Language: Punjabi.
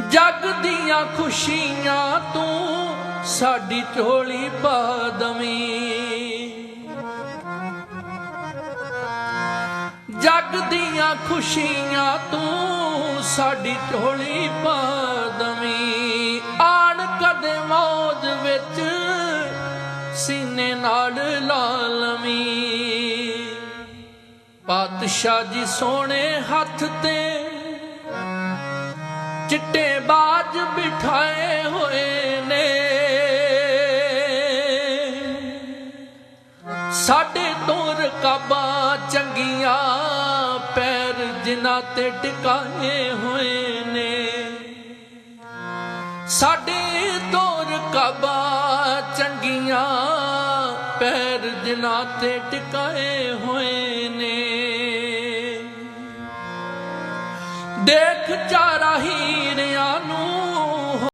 ਜਗ ਦੀਆਂ ਖੁਸ਼ੀਆਂ ਤੂੰ ਸਾਡੀ ਝੋਲੀ ਪਾ ਦਵੀਂ। ਜਗ ਦੀਆਂ ਖੁਸ਼ੀਆਂ ਤੂੰ ਸਾਡੀ ਝੋਲੀ ਪਾ ਦਵੀਂ। ਆਣ ਕਦੇ ਮੌਜ ਵਿੱਚ ਸੀਨੇ ਨਾਲ ਲਾਲਮੀ ਪਾਤਸ਼ਾਹ ਜੀ ਸੋਹਣੇ ਹੱਥ ਤੇ ਚਿੱਟੇ ਬਾਜ ਬਿਠਾਏ ਹੋਏ ਨੇ। ਸਾਡੇ ਤੋਂ ਰਕਾਬਾਂ ਚੰਗੀਆਂ ਪੈਰ ਜਿਨ੍ਹਾਂ ਤੇ ਟਿਕਾਏ ਹੋਏ ਨੇ। ਸਾਡੇ ਤੋਂ ਰਕਾਬਾਂ ਚੰਗੀਆਂ ਪੈਰ ਜਿਨ੍ਹਾਂ ਤੇ ਟਿਕਾਏ ਹੋਏ ਦੇਖ ਚਾਰਾਹੀਆਂ